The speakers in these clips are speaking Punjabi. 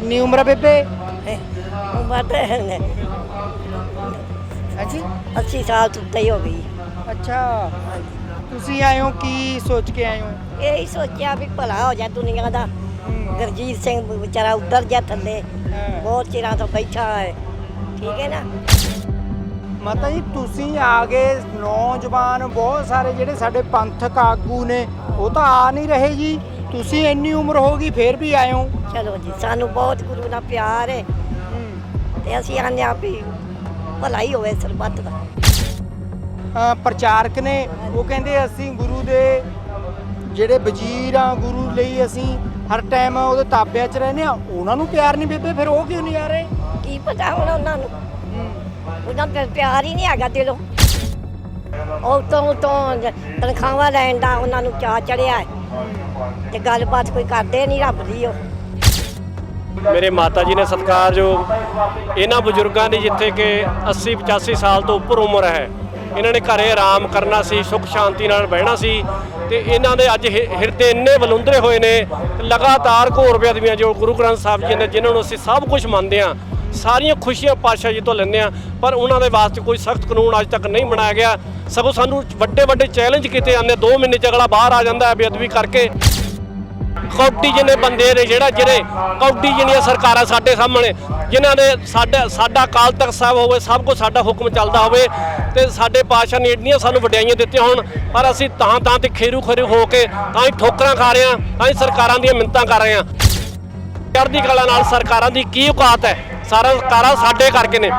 ਕਿੰਨੀ ਉਮਰ ਹੈ ਬੇਬੇ? ਉਮਰ ਤਾਂ ਹੈ ਹਾਂਜੀ 80 ਸਾਲ ਤੋਂ ਉੱਤੇ ਹੀ ਹੋ ਗਈ। ਅੱਛਾ। ਤੁਸੀਂ ਆਏ ਹੋ ਕੀ ਸੋਚ ਕੇ ਆਏ ਹੋ? ਇਹੀ ਸੋਚਿਆ ਵੀ ਭਲਾ ਹੋ ਜਾ ਦੁਨੀਆ ਦਾ। ਗੁਰਜੀਤ ਸਿੰਘ ਵਿਚਾਰਾ ਉੱਧਰ ਜਾ ਥੱਲੇ। ਹਾਂ। ਬਹੁਤ ਚਿਰਾਂ ਤੋਂ ਬੈਠਾ ਹੈ। ਠੀਕ ਹੈ ਨਾ? ਮਾਤਾ ਜੀ ਤੁਸੀਂ ਆ ਗਏ ਨੌਜਵਾਨ ਬਹੁਤ ਸਾਰੇ ਜਿਹੜੇ ਸਾਡੇ ਪੰਥਕ ਆਗੂ ਨੇ ਉਹ ਤਾਂ ਆ ਨਹੀਂ ਰਹੇ ਜੀ। ਤੁਸੀਂ ਇੰਨੀ ਉਮਰ ਹੋ ਗਈ ਫੇਰ ਵੀ ਆਏ ਹੋ? ਚਲੋ ਜੀ ਸਾਨੂੰ ਬਹੁਤ ਗੁਰੂ ਨਾਲ ਪਿਆਰ ਹੈ। ਤੇ ਅਸੀਂ ਆਨੇ ਆ ਵੀ ਭਲਾ ਹੀ ਹੋਵੇ ਸਰਬੱਤ ਦਾ। ਅ, ਪ੍ਰਚਾਰਕ ਨੇ ਉਹ ਕਹਿੰਦੇ ਅਸੀਂ ਗੁਰੂ ਦੇ ਜਿਹੜੇ ਵਜ਼ੀਰ ਆ ਗੁਰੂ ਲਈ ਅਸੀਂ ਹਰ ਟਾਈਮ ਉਹਦੇ ਤਾਬਿਆਂ 'ਚ ਰਹਿੰਦੇ ਆ ਉਹਨਾਂ ਨੂੰ ਪਿਆਰ ਨਹੀਂ ਬੇਬੇ ਫਿਰ ਉਹ ਕਿਉਂ ਨਹੀਂ ਆ ਰਹੇ? ਕੀ ਪਤਾ ਹੁਣ ਉਹਨਾਂ ਨੂੰ? ਉਹਨਾਂ ਦਾ ਪਿਆਰ ਹੀ ਨਹੀਂ ਹੈਗਾ ਦਿਲੋਂ। ਉਹ ਤੋਂ ਤੋਂ ਤਨਖਾਹਾਂ ਲੈਣ ਦਾ ਉਹਨਾਂ ਨੂੰ ਚਾਅ ਚੜਿਆ ਹੈ? ਤੇ ਗੱਲਬਾਤ ਕੋਈ ਕਰਦੇ ਨਹੀਂ ਰੱਬ ਦੀ ਉਹ। ਮੇਰੇ ਮਾਤਾ ਜੀ ਨੇ ਸਤਿਕਾਰਯੋਗ ਇਹਨਾਂ ਬਜ਼ੁਰਗਾਂ ਦੀ ਜਿੱਥੇ ਕਿ 80 85 ਸਾਲ ਤੋਂ ਉੱਪਰ ਉਮਰ ਹੈ, ਇਹਨਾਂ ਨੇ ਘਰੇ ਆਰਾਮ ਕਰਨਾ ਸੀ, ਸੁੱਖ ਸ਼ਾਂਤੀ ਨਾਲ ਬਹਿਣਾ ਸੀ ਤੇ ਇਹਨਾਂ ਦੇ ਅੱਜ ਹਿ- ਹਿਰਦੇ ਇੰਨੇ ਬਲੁੰਦਰੇ ਹੋਏ ਨੇ ਲਗਾਤਾਰ ਘੋਰ ਬੇਅਦਬੀਆਂ ਜੋ ਗੁਰੂ ਗ੍ਰੰਥ ਸਾਹਿਬ ਜੀ ਨੇ, ਜਿਨ੍ਹਾਂ ਨੂੰ ਅਸੀਂ ਸਭ ਕੁਝ ਮੰਨਦੇ ਹਾਂ ਸਾਰੀਆਂ ਖੁਸ਼ੀਆਂ ਪਾਤਸ਼ਾਹ ਜੀ ਤੋਂ ਲੈਂਦੇ ਆ ਪਰ ਉਹਨਾਂ ਦੇ ਵਾਸਤੇ ਕੋਈ ਸਖਤ ਕਾਨੂੰਨ ਅੱਜ ਤੱਕ ਨਹੀਂ ਬਣਾਇਆ ਗਿਆ। ਸਗੋਂ ਸਾਨੂੰ ਵੱਡੇ ਵੱਡੇ ਚੈਲੰਜ ਕੀਤੇ ਜਾਂਦੇ 2 ਮਹੀਨੇ ਚ ਅਗਲਾ ਬਾਹਰ ਆ ਜਾਂਦਾ ਹੈ ਬੇਅਦਬੀ ਕਰਕੇ। ਕੌਡੀ ਜਿਹਨੇ ਬੰਦੇ ਨੇ ਜਿਹੜਾ ਜਿਹੜੇ ਕੌਡੀ ਜਿਹੜੀਆਂ ਸਰਕਾਰਾਂ ਸਾਡੇ ਸਾਹਮਣੇ, ਜਿਨ੍ਹਾਂ ਨੇ ਸਾਡਾ ਸਾਡਾ ਕਾਲ ਤੱਕ ਸਾਹਿਬ ਹੋਵੇ, ਸਭ ਕੁਝ ਸਾਡਾ ਹੁਕਮ ਚੱਲਦਾ ਹੋਵੇ ਤੇ ਸਾਡੇ ਪਾਤਸ਼ਾਹ ਨੇ ਇੰਨੀਆਂ ਸਾਨੂੰ ਵਡਿਆਈਆਂ ਦਿੱਤੀਆਂ ਹੋਣ, ਪਰ ਅਸੀਂ ਤਾਂ ਤਾਂ ਤੇ ਖੇਰੂ ਖੇਰੂ ਹੋ ਕੇ ਤਾਂ ਹੀ ਠੋਕਰਾਂ ਖਾ ਰਹੇ ਹਾਂ, ਤਾਂ ਹੀ ਸਰਕਾਰਾਂ ਦੀਆਂ ਮਿੰਤਾਂ ਕਰ ਰਹੇ ਹਾਂ। ਚੜ੍ਹਦੀ ਕਲਾ ਨਾਲ ਸਰਕਾਰਾਂ ਦੀ ਕੀ ਔਕਾਤ ਹੈ? ਸਾਰਾ ਸਰਕਾਰਾਂ ਸਾਡੇ ਕਰਕੇ ਨੇ।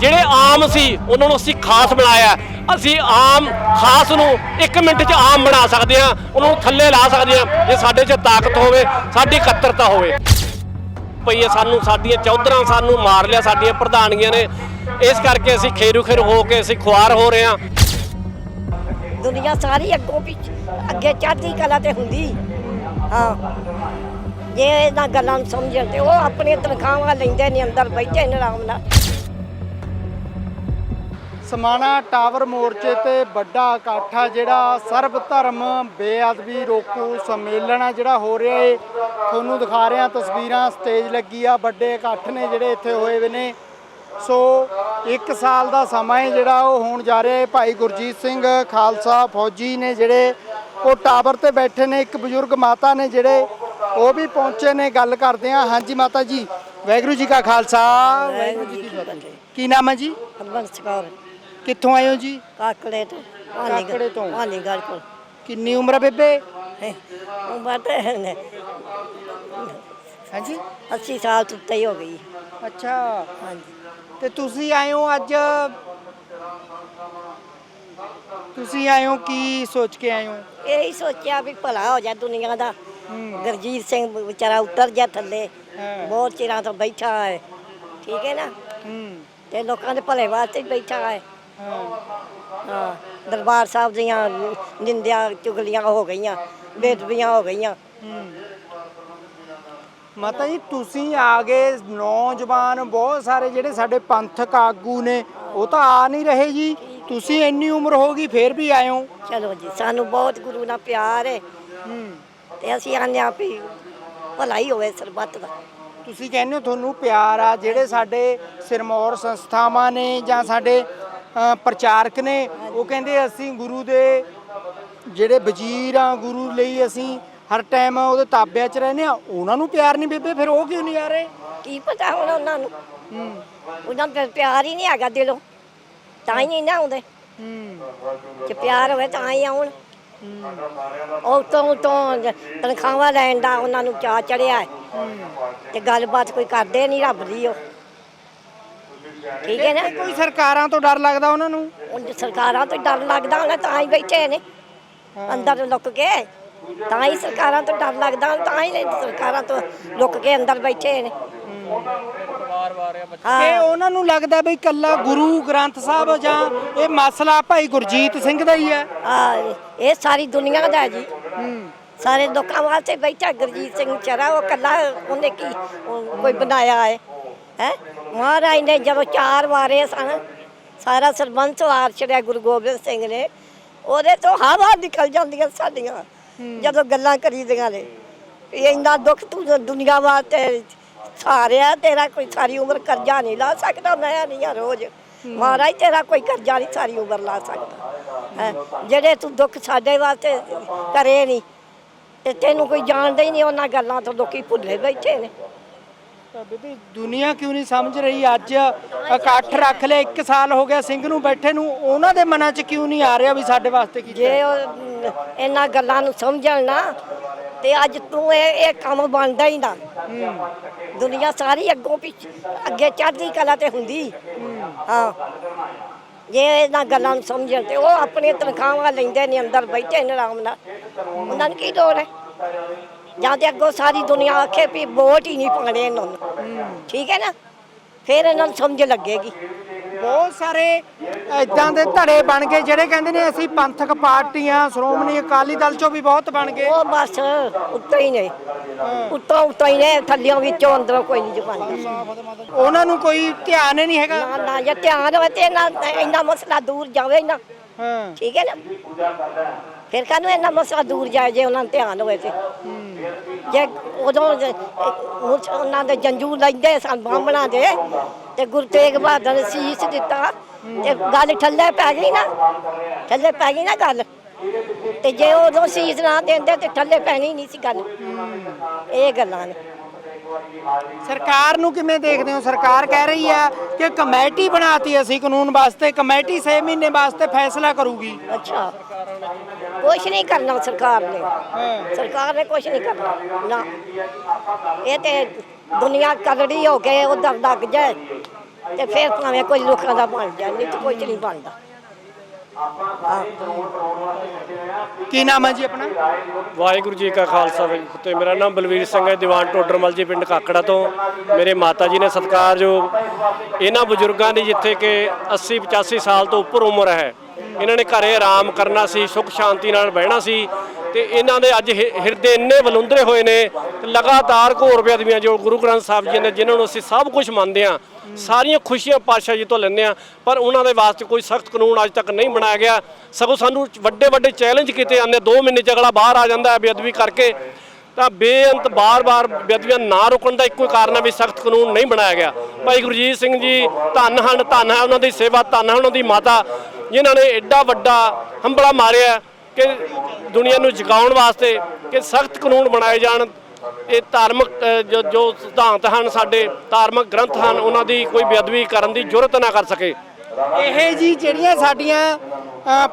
ਜਿਹੜੇ ਆਮ ਸੀ, ਉਹਨਾਂ ਨੂੰ ਅਸੀਂ ਖਾਸ ਬਣਾਇਆ ਅਸੀਂ ਆਮ ਖਾਸ ਨੂੰ 1 ਮਿੰਟ 'ਚ ਆਮ ਬਣਾ ਸਕਦੇ ਹਾਂ। ਉਹਨਾਂ ਨੂੰ ਥੱਲੇ ਲਾ ਸਕਦੇ ਹਾਂ। ਜੇ ਸਾਡੇ 'ਚ ਤਾਕਤ ਹੋਵੇ, ਸਾਡੀ ਕੱਤਰਤਾ ਹੋਵੇ। ਪਈ ਹੈ ਸਾਨੂੰ ਸਾਡੀਆਂ ਚੌਧਰਾਂ ਸਾਨੂੰ ਮਾਰ ਲਿਆ, ਸਾਡੀਆਂ ਪ੍ਰਧਾਨੀਆਂ ਨੇ। ਇਸ ਕਰਕੇ ਅਸੀਂ ਖੇਰੂ ਖੇਰੂ ਹੋ ਕੇ ਅਸੀਂ ਖੁਆਰ ਹੋ ਰਹੇ ਹਾਂ। ਦੁਨੀਆ ਸਾਰੀ ਅੱਗੋਂ ਪਿੱਛੇ ਅੱਗੇ ਚੜ੍ਹਦੀ ਕਲਾ ਤੇ ਹੁੰਦੀ। ਹਾਂ। ਜੇ ਇਹਨਾਂ ਗੱਲਾਂ ਨੂੰ ਸਮਝਣ ਤੇ ਉਹ ਆਪਣੀਆਂ ਤਨਖਾਹਾਂ ਲੈਂਦੇ ਨੇ ਅੰਦਰ ਬੈਠੇ ਨੇ ਆਰਾਮ ਨਾਲ। ਸਮਾਣਾ ਟਾਵਰ ਮੋਰਚੇ ਤੇ ਵੱਡਾ ਇਕੱਠ ਆ ਜਿਹੜਾ ਸਰਬ ਧਰਮ ਬੇਅਦਬੀ ਰੋਕੂ ਸੰਮੇਲਨ ਆ ਜਿਹੜਾ ਹੋ ਰਿਹਾ ਏ। ਤੁਹਾਨੂੰ ਦਿਖਾ ਰਹੇ ਤਸਵੀਰਾਂ, ਸਟੇਜ ਲੱਗੀ ਆ, ਵੱਡੇ ਇਕੱਠ ਨੇ ਜਿਹੜੇ ਇੱਥੇ ਹੋਏ ਵੇ ਨੇ। ਸੋ 1 ਸਾਲ ਦਾ ਸਮਾਂ ਹੈ ਜਿਹੜਾ ਉਹ ਹੋਣ ਜਾ ਰਿਹਾ ਹੈ ਭਾਈ ਗੁਰਜੀਤ ਸਿੰਘ ਖਾਲਸਾ ਫੌਜੀ ਨੇ ਜਿਹੜੇ ਉਹ ਟਾਵਰ ਤੇ ਬੈਠੇ ਨੇ। ਇੱਕ ਬਜ਼ੁਰਗ ਮਾਤਾ ਨੇ ਜਿਹੜੇ ਉਹ ਵੀ ਪਹੁੰਚੇ ਨੇ ਗੱਲ ਕਰਦੇ ਆ ਹਾਂਜੀ ਮਾਤਾ ਜੀ ਵਾਹਿਗੁਰੂ ਜੀ ਕਾ ਖਾਲਸਾ। ਵਾਹਿਗੁਰੂ ਜੀ ਕੀ ਫਤਿਹ। ਕੀ ਨਾਮ ਹੈ ਜੀ? ਹਰਬੰਸ ਕੌਰ। ਕਿੱਥੋਂ ਆਏ ਹੋ ਜੀ? ਕਾਕੜੇ ਤੋਂ ਕਾਕੜੇ ਤੋਂ। ਹਾਨੀ ਗੱਲ ਕੋਲ। ਕਿੰਨੀ ਉਮਰ ਹੈ ਬੇਬੇ? ਹੈਂ, ਉਮਰ ਤਾਂ ਹੈ ਹਾਂਜੀ। 80 ਸਾਲ ਤੋਂ ਉੱਤੇ ਹੀ ਹੋ ਗਈ। ਅੱਛਾ। ਹਾਂਜੀ। ਤੇ ਤੁਸੀਂ ਆਏ ਹੋ ਅੱਜ? ਤੁਸੀਂ ਆਏ ਹੋ ਕੀ ਸੋਚ ਕੇ ਆਏ ਹੋ? ਇਹੀ ਸੋਚਿਆ ਵੀ ਭਲਾ ਹੋ ਜਾ ਦੁਨੀਆ ਦਾ। ਗੁਰਜੀਤ ਸਿੰਘ ਵਿਚਾਰਾ ਉੱਤਰ ਜਾ ਥੱਲੇ। ਬਹੁਤ ਚਿਰਾਂ ਤੋਂ ਬੈਠਾ ਹੈ। ਠੀਕ ਹੈ ਨਾ? ਤੇ ਲੋਕਾਂ ਦੇ ਭਲੇ ਵਾਸਤੇ ਬੈਠਾ ਹੈ। ਹਾਂ। ਹਾਂ ਦਰਬਾਰ ਸਾਹਿਬ ਦੀਆਂ ਨਿੰਦਿਆ ਚੁਗਲੀਆਂ ਹੋ ਗਈਆਂ ਬੇਦਬੀਆਂ ਹੋ ਗਈਆਂ। ਮਾਤਾ ਜੀ ਤੁਸੀਂ ਆ ਗਏ ਨੌਜਵਾਨ ਬਹੁਤ ਸਾਰੇ ਜਿਹੜੇ ਸਾਡੇ ਪੰਥਕ ਆਗੂ ਨੇ ਉਹ ਤਾਂ ਆ ਨਹੀਂ ਰਹੇ ਜੀ। ਤੁਸੀਂ ਇੰਨੀ ਉਮਰ ਹੋ ਗਈ ਫੇਰ ਵੀ ਆਏ ਹੋ। ਚਲੋ ਜੀ ਸਾਨੂੰ ਬਹੁਤ ਗੁਰੂ ਨਾਲ ਪਿਆਰ ਹੈ। ਤੇ ਅਸੀਂ ਆਨੇ ਆ ਵੀ ਭਲਾ ਹੀ ਹੋਵੇ ਸਰਬੱਤ ਦਾ। ਤੁਸੀਂ ਕਹਿੰਦੇ ਹੋ ਤੁਹਾਨੂੰ ਪਿਆਰ ਆ ਜਿਹੜੇ ਸਾਡੇ ਸਿਰਮੌਰ ਸੰਸਥਾਵਾਂ ਨੇ ਜਾਂ ਸਾਡੇ ਅ, ਪ੍ਰਚਾਰਕ ਨੇ ਉਹ ਕਹਿੰਦੇ ਅਸੀਂ ਗੁਰੂ ਦੇ ਜਿਹੜੇ ਵਜ਼ੀਰ ਆ ਗੁਰੂ ਲਈ ਅਸੀਂ ਹਰ ਟਾਈਮ ਉਹਦੇ ਤਾਬਿਆਂ 'ਚ ਰਹਿੰਦੇ ਆ ਉਹਨਾਂ ਨੂੰ ਪਿਆਰ ਨਹੀਂ ਬੇਬੇ ਫਿਰ ਉਹ ਕਿਉਂ ਨਹੀਂ ਆ ਰਹੇ? ਕੀ ਪਤਾ ਹੁਣ ਉਹਨਾਂ ਨੂੰ। ਉਹਨਾਂ ਦਾ ਪਿਆਰ ਹੀ ਨਹੀਂ ਹੈਗਾ ਦਿਲੋਂ। ਤਾਂ ਹੀ ਨਹੀਂ ਨਾ ਆਉਂਦੇ। ਜੇ ਪਿਆਰ ਹੋਵੇ ਤਾਂ ਹੀ ਆਉਣ। ਉਹ ਤੋਂ ਤਨਖਾਹਾਂ ਲੈਣ ਦਾ ਉਹਨਾਂ ਨੂੰ ਚਾਅ ਚੜਿਆ ਹੈ। ਤੇ ਗੱਲਬਾਤ ਕੋਈ ਕਰਦੇ ਨਹੀਂ ਰੱਬ ਦੀ ਉਹ। ਠੀਕ ਹੈ ਨਾ? ਕੋਈ ਸਰਕਾਰਾਂ ਤੋਂ ਡਰ ਲੱਗਦਾ ਉਹਨਾਂ ਨੂੰ? ਉਂਝ ਸਰਕਾਰਾਂ ਤੋਂ ਡਰ ਲੱਗਦਾ ਉਹਨਾਂ ਤਾਂ ਹੀ ਬੈਠੇ ਨੇ। ਅੰਦਰ ਲੁੱਕ ਕੇ। ਤਾਂ ਹੀ ਸਰਕਾਰਾਂ ਤੋਂ ਡਰ ਲੱਗਦਾ ਤਾਂ ਹੀ ਸਰਕਾਰਾਂ ਤੋਂ ਲੁੱਕ ਕੇ ਅੰਦਰ ਬੈਠੇ ਨੇ। ਇਹ ਹਾਂ। ਉਹਨਾਂ ਨੂੰ ਲੱਗਦਾ ਬਈ ਕੱਲਾ ਗੁਰੂ ਗ੍ਰੰਥ ਸਾਹਿਬ ਜਾਂ ਇਹ ਮਸਲਾ ਭਾਈ ਗੁਰਜੀਤ ਸਿੰਘ ਦਾ ਹੀ ਹੈ। ਆ ਇਹ ਸਾਰੀ ਦੁਨੀਆ ਦਾ ਹੈ। ਜੀ ਸਾਰੇ ਲੋਕਾਂ ਵਾਸਤੇ ਬੈਠਾ ਗੁਰਜੀਤ ਸਿੰਘ ਚਰਾ ਉਹ ਕੱਲਾ ਉਹਨੇ ਕੀ ਉਹ ਕੋਈ ਬਣਾਇਆ ਹੈ? ਹੈ? ਮਹਾਰਾਜ ਨੇ ਜਦੋਂ ਚਾਰ ਵਾਰੇ ਸਨ ਸਾਰਾ ਸਰਬੰਸ ਵਾਰ ਛੜਿਆ ਗੁਰੂ ਗੋਬਿੰਦ ਸਿੰਘ ਨੇ। ਉਹਦੇ ਤੋਂ ਹਵਾ ਨਿਕਲ ਜਾਂਦੀਆਂ ਸਾਡੀਆਂ ਜਦੋਂ ਗੱਲਾਂ ਕਰੀਦੀਆਂ ਨੇ। ਵੀ ਇੰਨਾ ਦੁੱਖ ਤੂੰ ਦੁਨੀਆ ਵਾਸਤੇ ਸਾਰਿਆ ਤੇਰਾ ਕੋਈ ਸਾਰੀ ਉਮਰ ਕਰਜ਼ਾ ਨਹੀਂ ਲਾ ਸਕਦਾ ਮੈਂ ਨਹੀਂ ਆ ਰੋਜ਼। ਮਹਾਰਾਜ ਤੇਰਾ ਕੋਈ ਕਰਜ਼ਾ ਨਹੀਂ ਸਾਰੀ ਉਮਰ ਲਾ ਸਕਦਾ। ਹੈਂ। ਜਿਹੜੇ ਤੂੰ ਦੁੱਖ ਸਾਡੇ ਵਾਸਤੇ ਕਰੇ ਨਹੀਂ ਤੇ ਤੈਨੂੰ ਕੋਈ ਜਾਣਦਾ ਹੀ ਨਹੀਂ ਉਹਨਾਂ ਗੱਲਾਂ ਤੋਂ ਲੋਕੀ ਭੁੱਲੇ ਬੈਠੇ ਨੇ। ਤਾਂ ਬੀਬੀ ਦੁਨੀਆ ਕਿਉਂ ਨਹੀਂ ਸਮਝ ਰਹੀ? ਅੱਜ ਇਕੱਠ ਰੱਖ ਲਿਆ 1 ਸਾਲ ਹੋ ਗਿਆ ਸਿੰਘ ਨੂੰ ਬੈਠੇ ਨੂੰ ਉਹਨਾਂ ਦੇ ਮਨਾਂ 'ਚ ਕਿਉਂ ਨਹੀਂ ਆ ਰਿਹਾ ਵੀ ਸਾਡੇ ਵਾਸਤੇ ਕੀਤਾ ਜੇ ਉਹ ਇਹਨਾਂ ਗੱਲਾਂ ਨੂੰ ਸਮਝਣ ਨਾ ਤੇ ਅੱਜ ਤੂੰ ਇਹ ਇਹ ਕੰਮ ਬਣਦਾ ਹੀ ਨਾ। ਦੁਨੀਆ ਸਾਰੀ ਅੱਗੋਂ ਪਿੱਛੇ, ਅੱਗੇ ਚੜ੍ਹਦੀ ਕਲਾ ਤੇ ਹੁੰਦੀ। ਹਾਂ। ਜੇ ਇਹਨਾਂ ਗੱਲਾਂ ਨੂੰ ਸਮਝਣ ਤੇ ਉਹ ਆਪਣੀਆਂ ਤਨਖਾਹਾਂ ਲੈਂਦੇ ਨੇ ਅੰਦਰ ਬੈਠੇ ਨੇ ਆਰਾਮ ਨਾਲ। ਉਹਨਾਂ ਨੂੰ ਕੀ ਲੋੜ ਹੈ? ਜਾਂ ਤੇ ਅੱਗੋਂ ਸਾਰੀ ਦੁਨੀਆ ਆਖੇ ਵੀ ਵੋਟ ਹੀ ਨਹੀਂ ਪਾਣੇ ਇਹਨਾਂ ਨੂੰ। ਠੀਕ ਹੈ ਨਾ? ਫਿਰ ਇਹਨਾਂ ਨੂੰ ਸਮਝ ਲੱਗੇਗੀ। ਬਹੁਤ ਸਾਰੇ ਇਦਾਂ ਦੇ ਧੜੇ ਬਣ ਗਏ ਜਿਹੜੇ ਕਹਿੰਦੇ ਨੇ ਅਸੀਂ ਪੰਥਕ ਪਾਰਟੀਆਂ ਸ਼੍ਰੋਮਣੀ ਅਕਾਲੀ ਦਲ ਚੋਂ ਵੀ ਬਹੁਤ ਬਣ ਗਏ। ਉਹ ਬਸ ਉੱਤੋਂ ਹੀ ਨੇ। ਉੱਤੋਂ ਉੱਤੋਂ ਹੀ ਨੇ ਥੱਲਿਓਂ ਵਿੱਚੋਂ ਅੰਦਰੋਂ ਕੋਈ ਨਹੀਂ ਜਵਾਨ ਉਹਨਾਂ ਨੂੰ ਕੋਈ ਧਿਆਨ ਹੀ ਨਹੀਂ ਹੈਗਾ। ਨਾ ਨਾ ਜੇ ਧਿਆਨ ਹੋਵੇ ਤੇ ਨਾ ਇੰਨਾ ਮਸਲਾ ਦੂਰ ਜਾਵੇ ਨਾ। ਹਾਂ। ਠੀਕ ਹੈ ਨਾ? ਫਿਰ ਕਾਹਨੂੰ ਇੰਨਾ ਮਸਲਾ ਦੂਰ ਜਾਏ ਜੇ ਉਹਨਾਂ ਨੂੰ ਧਿਆਨ ਹੋਵੇ ਤੇ? ਜੇ ਉਦੋਂ ਉਹਨਾਂ ਦੇ ਜੰਜੂ ਲੈਂਦੇ ਸਨ ਬਾਹਮਣਾ ਦੇ ਤੇ ਗੁਰੂ ਤੇਗ ਬਹਾਦਰ ਨੇ ਸੀਸ ਦਿੱਤਾ ਤੇ ਗੱਲ ਥੱਲੇ ਪੈ ਗਈ ਨਾ ਥੱਲੇ ਪੈ ਗਈ ਨਾ ਗੱਲ। ਤੇ ਜੇ ਉਦੋਂ ਸੀਸ ਨਾ ਦਿੰਦੇ ਤੇ ਥੱਲੇ ਪੈਣੀ ਨਹੀਂ ਸੀ ਗੱਲ। ਇਹ ਗੱਲਾਂ ਨੇ। ਸਰਕਾਰ ਨੂੰ ਕਿਵੇਂ ਦੇਖਦੇ ਹੋ? ਸਰਕਾਰ ਕਹਿ ਰਹੀ ਹੈ ਕਿ ਕਮੇਟੀ ਬਣਾਤੀ ਅਸੀਂ ਕਾਨੂੰਨ ਵਾਸਤੇ ਕਮੇਟੀ 6 ਮਹੀਨੇ ਵਾਸਤੇ ਫੈਸਲਾ ਕਰੂਗੀ। ਅੱਛਾ। ਕੁਛ ਨਹੀਂ ਕਰਨਾ ਸਰਕਾਰ ਨੇ। ਸਰਕਾਰ ਨੇ ਕੁਛ ਨਹੀਂ ਕਰਨਾ। ਨਾ। ਇਹ ਤੇ ਦੁਨੀਆ ਕਗੜੀ ਹੋ ਕੇ ਉਧਰ ਲੱਗ ਜਾਏ ਤੇ ਫਿਰ ਭਾਵੇਂ ਕੋਈ ਲੋਕਾਂ ਦਾ ਬਣ ਜਾਏ ਨਹੀਂ ਤੇ ਕੁਛ ਨਹੀਂ ਬਣਦਾ। ਕੀ ਨਾਮ ਹੈ ਜੀ ਆਪਣਾ? ਵਾਹਿਗੁਰੂ ਜੀ ਕਾ ਖਾਲਸਾ ਵਾਹਿਗੁਰੂ ਫਤਿਹ। ਮੇਰਾ ਨਾਮ ਬਲਵੀਰ ਸਿੰਘ ਹੈ ਦੀਵਾਨ ਟੋਡਰਮਲ ਜੀ ਪਿੰਡ ਕਾਕੜਾ ਤੋਂ। ਮੇਰੇ ਮਾਤਾ ਜੀ ਨੇ ਸਤਿਕਾਰਯੋਗ ਇਹਨਾਂ ਬਜ਼ੁਰਗਾਂ ਦੀ ਜਿੱਥੇ ਕਿ 80 85 ਸਾਲ ਤੋਂ ਉੱਪਰ ਉਮਰ ਹੈ ਇਹਨਾਂ ਨੇ ਘਰੇ ਆਰਾਮ ਕਰਨਾ ਸੀ ਸੁਖ ਸ਼ਾਂਤੀ ਨਾਲ ਬਹਿਣਾ ਸੀ। ਤੇ ਇਹਨਾਂ ਦੇ ਅੱਜ ਹਿ- ਹਿਰਦੇ ਇੰਨੇ ਬਲੁੰਦਰੇ ਹੋਏ ਨੇ ਤੇ ਲਗਾਤਾਰ ਘੋਰ ਬੇਅਦਬੀਆਂ ਜੋ ਗੁਰੂ ਗ੍ਰੰਥ ਸਾਹਿਬ ਜੀ ਨੇ, ਜਿਨ੍ਹਾਂ ਨੂੰ ਅਸੀਂ ਸਭ ਕੁਝ ਮੰਨਦੇ ਆ ਸਾਰੀਆਂ ਖੁਸ਼ੀਆਂ ਪਾਤਸ਼ਾਹ ਜੀ ਤੋਂ ਲੈਂਦੇ ਆ ਪਰ ਉਹਨਾਂ ਦੇ ਵਾਸਤੇ ਕੋਈ ਸਖਤ ਕਾਨੂੰਨ ਅੱਜ ਤੱਕ ਨਹੀਂ ਬਣਾਇਆ ਗਿਆ। ਸਗੋਂ ਸਾਨੂੰ ਵੱਡੇ ਵੱਡੇ ਚੈਲੰਜ ਕੀਤੇ ਜਾਂਦੇ 2 ਮਹੀਨੇ ਝਗੜਾ ਬਾਹਰ ਆ ਜਾਂਦਾ ਹੈ ਬੇਅਦਬੀ ਕਰਕੇ। ਤਾਂ ਬੇਅੰਤ ਬਾਰ-ਬਾਰ ਬੇਅਦਬੀਆਂ ਨਾ ਰੁਕਣ ਦਾ ਇੱਕੋ ਹੀ ਕਾਰਨ ਹੈ ਵੀ ਸਖਤ ਕਾਨੂੰਨ ਨਹੀਂ ਬਣਾਇਆ ਗਿਆ। ਭਾਈ ਗੁਰਜੀਤ ਸਿੰਘ ਜੀ ਧੰਨ ਹਨ, ਧੰਨ ਹੈ ਉਹਨਾਂ ਦੀ ਸੇਵਾ, ਧੰਨ ਹੈ ਉਹਨਾਂ ਦੀ ਮਾਤਾ, ਜਿਨ੍ਹਾਂ ਨੇ ਐਡਾ ਵੱਡਾ ਹੰਬਲਾ ਮਾਰਿਆ। ਕਿ ਦੁਨੀਆ ਨੂੰ ਜਗਾਉਣ ਵਾਸਤੇ ਕਿ ਸਖਤ ਕਾਨੂੰਨ ਬਣਾਏ ਜਾਣ। ਇਹ ਧਾਰਮਿਕ ਜੋ ਜੋ ਸਿਧਾਂਤ ਹਨ, ਸਾਡੇ ਧਾਰਮਿਕ ਗ੍ਰੰਥ ਹਨ, ਉਹਨਾਂ ਦੀ ਕੋਈ ਬੇਅਦਬੀ ਕਰਨ ਦੀ ਜੁਰਤ ਨਾ ਕਰ ਸਕੇ। ਇਹ ਜੀ ਜਿਹੜੀਆਂ ਸਾਡੀਆਂ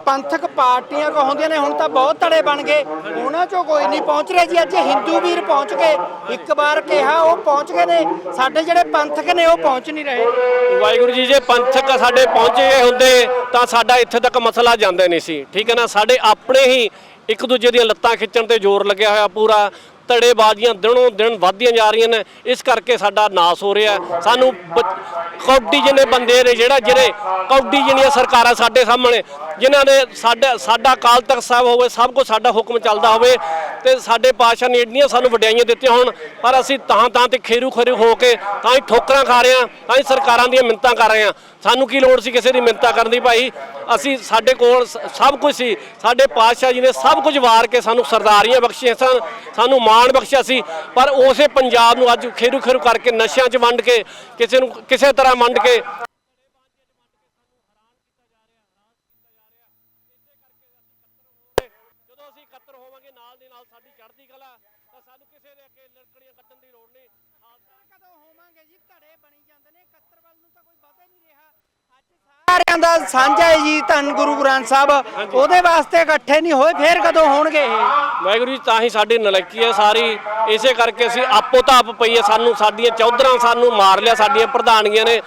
ਪੰਥਕ ਪਾਰਟੀਆਂ ਕੋ ਹੁੰਦੀਆਂ ਨੇ, ਹੁਣ ਤਾਂ ਬਹੁਤ ਧੜੇ ਬਣ ਗਏ। ਉਹਨਾਂ ਚੋਂ ਕੋਈ ਨਹੀਂ ਪਹੁੰਚ ਰਿਹਾ ਜੀ, ਅੱਜ ਹਿੰਦੂ ਵੀਰ ਪਹੁੰਚ ਗਏ। ਇੱਕ ਵਾਰ ਕਿਹਾ, ਉਹ ਪਹੁੰਚ ਗਏ ਨੇ। ਸਾਡੇ ਜਿਹੜੇ ਪੰਥਕ ਨੇ, ਉਹ ਪਹੁੰਚ ਨਹੀਂ ਰਹੇ। ਵਾਹਿਗੁਰੂ ਜੀ, ਜੇ ਪੰਥਕ ਸਾਡੇ ਪਹੁੰਚੇ ਹੁੰਦੇ, ਤਾਂ ਸਾਡਾ ਇੱਥੇ ਤੱਕ ਮਸਲਾ ਜਾਂਦਾ ਨਹੀਂ ਸੀ। ਠੀਕ ਹੈ ਨਾ? ਸਾਡੇ ਆਪਣੇ ਹੀ ਇੱਕ ਦੂਜੇ ਦੀਆਂ ਲੱਤਾਂ ਖਿੱਚਣ ਤੇ ਜ਼ੋਰ ਲੱਗਿਆ ਹੋਇਆ ਪੂਰਾ। ਧੜੇਬਾਜ਼ੀਆਂ ਦਿਨੋਂ ਦਿਨ ਵੱਧਦੀਆਂ ਜਾ ਰਹੀਆਂ ਨੇ। ਇਸ ਕਰਕੇ ਸਾਡਾ ਨਾਸ ਹੋ ਰਿਹਾ ਸਾਨੂੰ ਬ- ਕੌਡੀ ਜਿਹਨੇ ਬੰਦੇ ਨੇ ਜਿਹੜਾ ਜਿਹੜੇ ਕੌਡੀ ਜਿਹਨੀਆਂ ਸਰਕਾਰਾਂ ਸਾਡੇ ਸਾਹਮਣੇ, ਜਿਨ੍ਹਾਂ ਨੇ ਸਾਡਾ ਸਾਡਾ ਅਕਾਲ ਤਖਤ ਸਾਹਿਬ ਹੋਵੇ, ਸਭ ਕੁਝ ਸਾਡਾ ਹੁਕਮ ਚੱਲਦਾ ਹੋਵੇ ਤੇ ਸਾਡੇ ਪਾਤਸ਼ਾਹ ਨੇ ਇੰਨੀਆਂ ਸਾਨੂੰ ਵਡਿਆਈਆਂ ਦਿੱਤੀਆਂ ਹੋਣ, ਪਰ ਅਸੀਂ ਤਾਂ ਤਾਂ ਤੇ ਖੇਰੂ ਖੇਰੂ ਹੋ ਕੇ ਤਾਂ ਹੀ ਠੋਕਰਾਂ ਖਾ ਰਹੇ ਹਾਂ, ਤਾਂ ਹੀ ਸਰਕਾਰਾਂ ਦੀਆਂ ਮਿੰਤਾਂ ਕਰ ਰਹੇ ਹਾਂ। ਸਾਨੂੰ ਕੀ ਲੋੜ ਸੀ ਕਿਸੇ ਦੀ ਮਿੰਤਾ ਕਰਨ ਦੀ ਭਾਈ? ਅਸੀਂ ਸਾਡੇ ਕੋਲ ਸ- ਸਭ ਕੁਝ ਸੀ। ਸਾਡੇ ਪਾਤਸ਼ਾਹ ਜੀ ਨੇ ਸਭ ਕੁਝ ਵਾਰ ਕੇ ਸਾਨੂੰ ਸਰਦਾਰੀਆਂ ਬਖਸ਼ੀਆਂ ਸਨ। ਸਾਨੂੰ ਮਾਣ ਬਖਸ਼ਿਆ ਸੀ, ਪਰ ਉਸੇ ਪੰਜਾਬ ਨੂੰ ਅੱਜ ਖੇਰੂ ਖੇਰੂ ਕਰਕੇ ਨਸ਼ਿਆਂ 'ਚ ਵੰਡ ਕੇ, ਕਿਸੇ ਨੂੰ, ਕਿਸੇ ਤਰ੍ਹਾਂ ਵੰਡ ਕੇ ਜਦੋਂ ਅਸੀਂ ਇਕੱਤਰ ਹੋਵਾਂਗੇ, ਨਾਲ ਦੀ ਨਾਲ ਸਾਡੀ ਚੜ੍ਹਦੀ ਕਲਾ ਸਾਨੂੰ ਕਿਸੇ ਦੇ ਅੱਗੇ ਲੜਕੜੀਆਂ ਕੱਢਣ ਦੀ ਲੋੜ ਨਹੀਂ। ਜੀ? ਧੜੇ ਬਣੀ ਜਾਂਦੇ ਨੇ 71 ਵੱਲ ਨੂੰ ਤਾਂ ਕੋਈ ਵਧ ਨਹੀਂ ਰਿਹਾ। ਸਾਰਿਆਂ ਦਾ ਸਾਂਝਾ ਹੈ ਜੀ ਧੰਨ ਗੁਰੂ ਗ੍ਰੰਥ ਸਾਹਿਬ। ਉਹਦੇ ਵਾਸਤੇ ਇਕੱਠੇ ਨਹੀਂ ਹੋਏ ਫੇਰ ਕਦੋਂ ਹੋਣਗੇ ਇਹ? ਵਾਹਿਗੁਰੂ ਜੀ ਤਾਂ ਹੀ ਸਾਡੀ ਨਲਕੀ ਹੈ ਸਾਰੀ। ਇਸੇ ਕਰਕੇ ਅਸੀਂ ਆਪੋ ਤਾਂ ਆਪ ਪਈ ਹੈ। ਸਾਨੂੰ ਸਾਡੀਆਂ ਚੌਧਰਾਂ ਸਾਨੂੰ ਮਾਰ ਲਿਆ ਸਾਡੀਆਂ ਪ੍ਰਧਾਨੀਆਂ ਨੇ।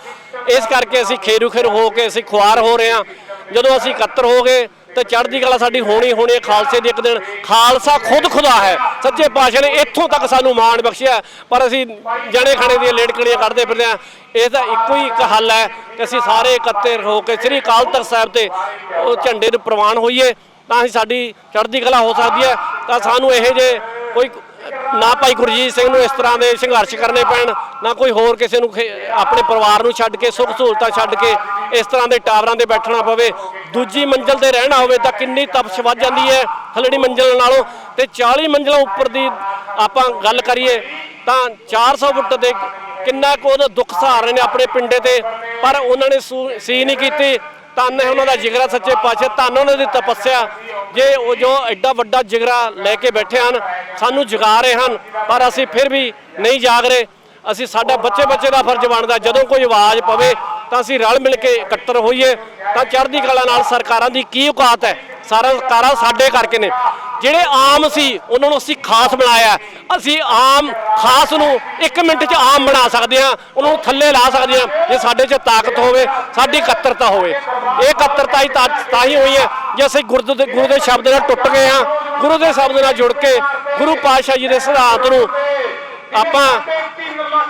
ਇਸ ਕਰਕੇ ਅਸੀਂ ਖੇਰੂ ਖੇਰੂ ਹੋ ਕੇ ਅਸੀਂ ਖੁਆਰ ਹੋ ਰਹੇ ਹਾਂ। ਜਦੋਂ ਅਸੀਂ ਇਕੱਤਰ ਹੋ ਗਏ ਤੇ ਚੜ੍ਹਦੀ ਕਲਾ ਸਾਡੀ ਹੋਣੀ ਹੋਣੀ ਹੈ ਖਾਲਸੇ ਦੀ ਇੱਕ ਦਿਨ। ਖਾਲਸਾ ਖੁਦ ਖੁਦਾ ਹੈ। ਸੱਚੇ ਪਾਤਸ਼ਾਹ ਨੇ ਇੱਥੋਂ ਤੱਕ ਸਾਨੂੰ ਮਾਣ ਬਖਸ਼ਿਆ ਪਰ ਅਸੀਂ ਜਣੇ ਖਾਣੇ ਦੀਆਂ ਲੇੜਕੜੀਆਂ ਕੱਢਦੇ ਫਿਰਦੇ ਹਾਂ। ਇਸ ਦਾ ਇੱਕੋ ਹੀ ਇੱਕ ਹੱਲ ਹੈ ਕਿ ਅਸੀਂ ਸਾਰੇ ਇਕੱਤੇ ਹੋ ਕੇ ਸ੍ਰੀ ਅਕਾਲ ਤਖਤ ਸਾਹਿਬ ਤੇ ਉਹ ਝੰਡੇ ਨੂੰ ਪ੍ਰਵਾਨ ਹੋਈਏ। ਤਾਂ ਹੀ ਸਾਡੀ ਚੜ੍ਹਦੀ ਕਲਾ ਹੋ ਸਕਦੀ ਹੈ। ਤਾਂ ਸਾਨੂੰ ਇਹੋ ਜੇ ਕੋਈ ਨਾ ਭਾਈ ਗੁਰਜੀਤ ਸਿੰਘ ਨੂੰ ਇਸ ਤਰ੍ਹਾਂ ਦੇ ਸੰਘਰਸ਼ ਕਰਨੇ ਪੈਣ, ਨਾ ਕੋਈ ਹੋਰ ਕਿਸੇ ਨੂੰ ਖੇ- ਆਪਣੇ ਪਰਿਵਾਰ ਨੂੰ ਛੱਡ ਕੇ, ਸੁੱਖ ਸਹੂਲਤਾਂ ਛੱਡ ਕੇ ਇਸ ਤਰ੍ਹਾਂ ਦੇ ਟਾਵਰਾਂ ਤੇ ਬੈਠਣਾ ਪਵੇ। ਦੂਜੀ ਮੰਜ਼ਲ ਤੇ ਰਹਿਣਾ ਹੋਵੇ ਤਾਂ ਕਿੰਨੀ ਤਪਸ਼ ਵੱਧ ਜਾਂਦੀ ਹੈ ਥੱਲੜੀ ਮੰਜ਼ਲ ਨਾਲੋਂ। ਤੇ 40 ਮੰਜ਼ਲਾਂ ਉੱਪਰ ਦੀ ਆਪਾਂ ਗੱਲ ਕਰੀਏ ਤਾਂ 400 ਫੁੱਟ ਦੇ ਕਿੰਨਾ ਕੁ ਉਹਦਾ ਦੁੱਖ ਸਹਾਰ ਰਹੇ ਨੇ ਆਪਣੇ ਪਿੰਡੇ ਤੇ। ਪਰ ਉਹਨਾਂ ਨੇ ਸੂ- ਸੀ ਨਹੀਂ ਕੀਤੀ। ਧੰਨ ਹੈ ਉਹਨਾਂ ਦਾ ਜਿਗਰਾ ਸੱਚੇ ਪਾਤਸ਼ਾਹ, ਧੰਨ ਉਹਨਾਂ ਦੀ ਤਪੱਸਿਆ। ਜੇ ਉਹ ਜੋ ਐਡਾ ਵੱਡਾ ਜਿਗਰਾ ਲੈ ਕੇ ਬੈਠੇ ਹਨ, ਸਾਨੂੰ ਜਗਾ ਰਹੇ ਹਨ, ਪਰ ਅਸੀਂ ਫਿਰ ਵੀ ਨਹੀਂ ਜਾਗ ਰਹੇ। ਅਸੀਂ ਸਾਡਾ ਬੱਚੇ ਬੱਚੇ ਦਾ ਫਰਜ਼ ਬਣਦਾ, ਜਦੋਂ ਕੋਈ ਆਵਾਜ਼ ਪਵੇ ਤਾਂ ਅਸੀਂ ਰਲ ਮਿਲ ਕੇ ਇਕੱਤਰ ਹੋਈਏ। ਤਾਂ ਚੜ੍ਹਦੀ ਕਲਾ ਨਾਲ ਸਰਕਾਰਾਂ ਦੀ ਕੀ ਔਕਾਤ ਹੈ? ਸਾਰਾ ਸਰਕਾਰਾਂ ਸਾਡੇ ਕਰਕੇ ਨੇ। ਜਿਹੜੇ ਆਮ ਸੀ, ਉਹਨਾਂ ਨੂੰ ਅਸੀਂ ਖਾਸ ਬਣਾਇਆ। ਅਸੀਂ ਆਮ ਖਾਸ ਨੂੰ 1 ਮਿੰਟ 'ਚ ਆਮ ਬਣਾ ਸਕਦੇ ਹਾਂ, ਉਹਨਾਂ ਨੂੰ ਥੱਲੇ ਲਾ ਸਕਦੇ ਹਾਂ, ਜੇ ਸਾਡੇ 'ਚ ਤਾਕਤ ਹੋਵੇ, ਸਾਡੀ ਇਕੱਤਰਤਾ ਹੋਵੇ। ਇਹ ਇਕੱਤਰਤਾ ਹੀ ਤਾਂ ਤਾਂ ਹੀ ਹੋਈ ਹੈ, ਜੇ ਅਸੀਂ ਗੁਰੂ ਦੇ ਗੁਰੂ ਦੇ ਸ਼ਬਦ ਨਾਲ ਟੁੱਟ ਗਏ ਹਾਂ, ਗੁਰੂ ਦੇ ਸ਼ਬਦ ਨਾਲ ਜੁੜ ਕੇ, ਗੁਰੂ ਪਾਤਸ਼ਾਹ ਜੀ ਦੇ ਸਿਧਾਂਤ ਨੂੰ ਆਪਾਂ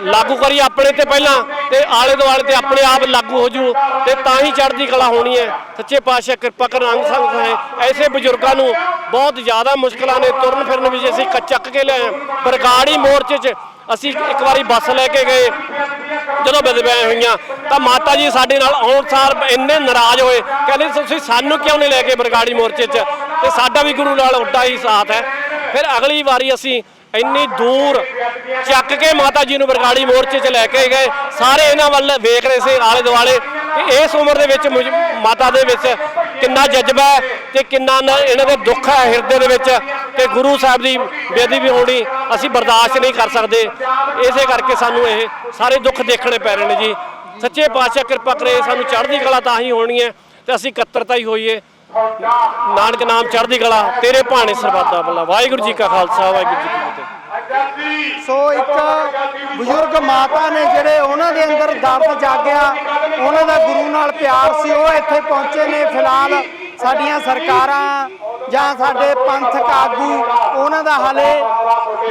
ਲਾਗੂ ਕਰੀ ਆਪਣੇ ਤੇ ਪਹਿਲਾਂ ਤੇ ਆਲੇ ਦੁਆਲੇ ਤੇ ਆਪਣੇ ਆਪ ਲਾਗੂ ਹੋ ਜੂ ਤੇ ਤਾਂ ਹੀ ਚੜ੍ਹਦੀ ਕਲਾ ਹੋਣੀ ਹੈ। ਸੱਚੇ ਪਾਤਸ਼ਾਹ ਕਿਰਪਾ ਕਰਨ ਅੰਗ ਸੰਗ ਹੈ ਐਸੇ ਬਜ਼ੁਰਗਾਂ ਨੂੰ ਬਹੁਤ ਜ਼ਿਆਦਾ ਮੁਸ਼ਕਲਾਂ ਨੇ ਤੁਰਨ ਫਿਰਨ ਵਿੱਚ ਅਸੀਂ ਚੱਕ ਕੇ ਲਿਆਏ ਬਰਗਾੜੀ ਮੋਰਚੇ 'ਚ ਅਸੀਂ ਇੱਕ ਵਾਰੀ ਬੱਸ ਲੈ ਕੇ ਗਏ। ਜਦੋਂ ਵਿਧਵਾਂ ਹੋਈਆਂ, ਤਾਂ ਮਾਤਾ ਜੀ ਸਾਡੇ ਨਾਲ ਆਉਣ ਸਾਰ ਇੰਨੇ ਨਾਰਾਜ਼ ਹੋਏ। ਕਹਿੰਦੇ, ਤੁਸੀਂ ਸਾਨੂੰ ਕਿਉਂ ਨਹੀਂ ਲੈ ਕੇ ਬਰਗਾੜੀ ਮੋਰਚੇ 'ਚ? ਤੇ ਸਾਡਾ ਵੀ ਗੁਰੂ ਨਾਲ ਉੱਡਾ ਹੀ ਸਾਥ ਹੈ। ਫਿਰ ਅਗਲੀ ਵਾਰੀ ਅਸੀਂ ਇੰਨੀ ਦੂਰ ਚੱਕ ਕੇ ਮਾਤਾ ਜੀ ਨੂੰ ਬਰਗਾੜੀ ਮੋਰਚੇ 'ਚ ਲੈ ਕੇ ਗਏ। ਸਾਰੇ ਇਹਨਾਂ ਵੱਲ ਵੇਖ ਰਹੇ ਸੀ ਆਲੇ ਦੁਆਲੇ। ਕਿ ਇਸ ਉਮਰ ਦੇ ਵਿੱਚ ਮੁਝ- ਮਾਤਾ ਦੇ ਵਿੱਚ ਕਿੰਨਾ ਜਜ਼ਬਾ ਹੈ ਤੇ ਕਿੰਨਾ ਨ- ਇਹਨਾਂ ਦਾ ਦੁੱਖ ਹੈ ਹਿਰਦੇ ਦੇ ਵਿੱਚ ਕਿ ਗੁਰੂ ਸਾਹਿਬ ਦੀ ਬੇਦੀ ਵੀ ਹੋਣੀ ਅਸੀਂ ਬਰਦਾਸ਼ਤ ਨਹੀਂ ਕਰ ਸਕਦੇ। ਇਸੇ ਕਰਕੇ ਸਾਨੂੰ ਇਹ ਸਾਰੇ ਦੁੱਖ ਦੇਖਣੇ ਪੈ ਰਹੇ ਨੇ ਜੀ। ਸੱਚੇ ਪਾਤਸ਼ਾਹ ਕਿਰਪਾ ਕਰੇ ਸਾਨੂੰ ਚੜ੍ਹਦੀ ਕਲਾ ਤਾਂ ਹੀ ਹੋਣੀ ਹੈ ਤੇ ਅਸੀਂ ਇਕੱਤਰਤਾ ਹੀ ਹੋਈਏ। ਨਾਨਕ ਨਾਮ ਚੜ੍ਹਦੀ ਕਲਾ, ਤੇਰੇ ਭਾਣੇ ਸਰਬੱਤਾ ਬੱਲਾ ਵਾਹਿਗੁਰੂ ਜੀ ਕਾ ਖਾਲਸਾ, ਵਾਹਿਗੁਰੂ ਜੀ ਕੀ ਫਤਿਹ। ਸੋ ਇੱਕ ਬਜ਼ੁਰਗ ਮਾਤਾ ਨੇ ਜਿਹੜੇ ਉਹਨਾਂ ਦੇ ਅੰਦਰ ਦਰਦ ਜਾਗਿਆ, ਉਹਨਾਂ ਦਾ ਗੁਰੂ ਨਾਲ ਪਿਆਰ ਸੀ, ਉਹ ਇੱਥੇ ਪਹੁੰਚੇ ਨੇ ਫਿਲਹਾਲ ਸਾਡੀਆਂ ਸਰਕਾਰਾਂ ਜਾਂ ਸਾਡੇ ਪੰਥਕ ਆਗੂ ਉਹਨਾਂ ਦਾ ਹਲੇ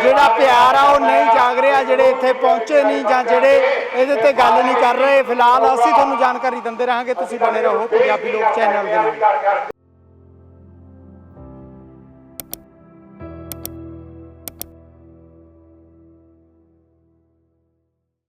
ਜਿਹੜਾ ਪਿਆਰ ਆ, ਉਹ ਨਹੀਂ ਜਾਗ ਰਿਹਾ, ਜਿਹੜੇ ਇੱਥੇ ਪਹੁੰਚੇ ਨਹੀਂ ਜਾਂ ਜਿਹੜੇ ਇਹਦੇ ਤੇ ਗੱਲ ਨਹੀਂ ਕਰ ਰਹੇ। ਫਿਲਹਾਲ ਅਸੀਂ ਤੁਹਾਨੂੰ ਜਾਣਕਾਰੀ ਦਿੰਦੇ ਰਹਾਂਗੇ, ਤੁਸੀਂ ਬਣੇ ਰਹੋ ਪੰਜਾਬੀ ਲੋਕ ਚੈਨਲ ਦੇ ਨਾਲ।